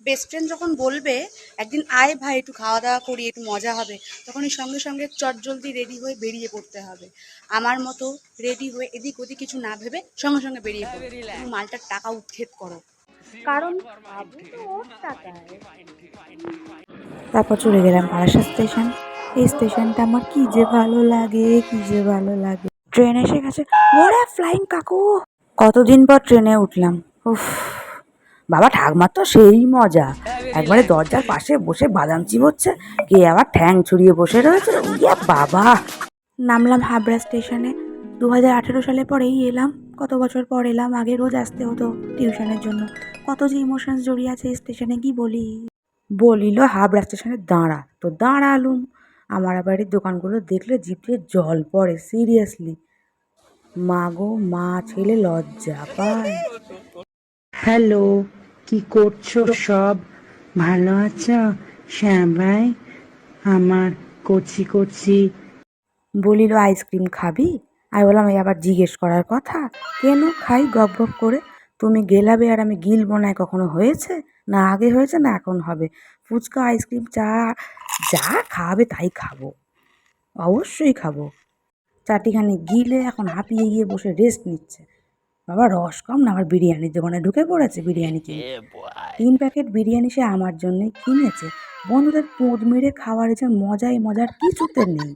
Best friend যখন বলবে, একদিন আয় ভাই, একটু খাওয়া দাওয়া করি, একটু মজা হবে, তখনই সঙ্গে সঙ্গে চটজলদি রেডি হয়ে বেরিয়ে পড়তে হবে। আমার মতো রেডি হয়ে এদিক ওদিক কিছু না ভেবে সঙ্গে সঙ্গে বেরিয়ে পড়ো। তুমি মালটার টাকা উচ্ছেদ করো। কারণ তারপর চলে গেলাম বারাসাত স্টেশন। এই স্টেশনটা আমার কি যে ভালো লাগে, কি যে ভালো লাগে। ট্রেন এসে গেছে। ওরে ফ্লাইং কাকু! কতদিন পর ট্রেনে উঠলাম? উফ। বাবা ঠাকমার তো সেই মজা। একবারে দরজার পাশে বসে বাদাম চিবোচ্ছে কে আবার ঠ্যাং ছড়িয়ে বসে রয়েছে? ইয়া বাবা! নামলাম হাবড়া স্টেশনে। দু হাজার আঠেরো সালে পরেই এলাম। কত বছর পর এলাম আগে রোজ আসতে হতো টিউশনের জন্য। কত যে ইমোশনস জড়িয়ে আছে স্টেশনে কি বলি? বলিল হাবড়া স্টেশনে দাঁড়া তো দাঁড়ালুম। আমার আবার এই দোকানগুলো দেখলে জিভে জল পড়ে সিরিয়াসলি মা গো মা ছেলে লজ্জা পায়। হ্যালো কি করছ সব? ভালো আছো? সবাই আমার কচি কচি। বলিল, আইসক্রিম খাবি? আমি বললাম, এই আবার জিজ্ঞেস করার কথা। কেন খাই? গপ গপ করে, তুমি গেলাবে আর আমি গিলবো না কখনো হয়েছে? না আগে হয়েছে, না এখন হবে। ফুচকা, আইসক্রিম, চা, যা খাবে তাই খাব। অবশ্যই খাব। চাটিখানি গিলে এখন হাঁপিয়ে গিয়ে বসে রেস্ট নিচ্ছে। বাবা রস কম না? আমার বিরিয়ানির দোকানে ঢুকে পড়েছে বিরিয়ানি কিনে। তিন প্যাকেট বিরিয়ানি সে আমার জন্যই কিনেছে। বন্ধুদের পোঁদ মেরে খাওয়ার যে মজাই মজার কিছুতে নেই।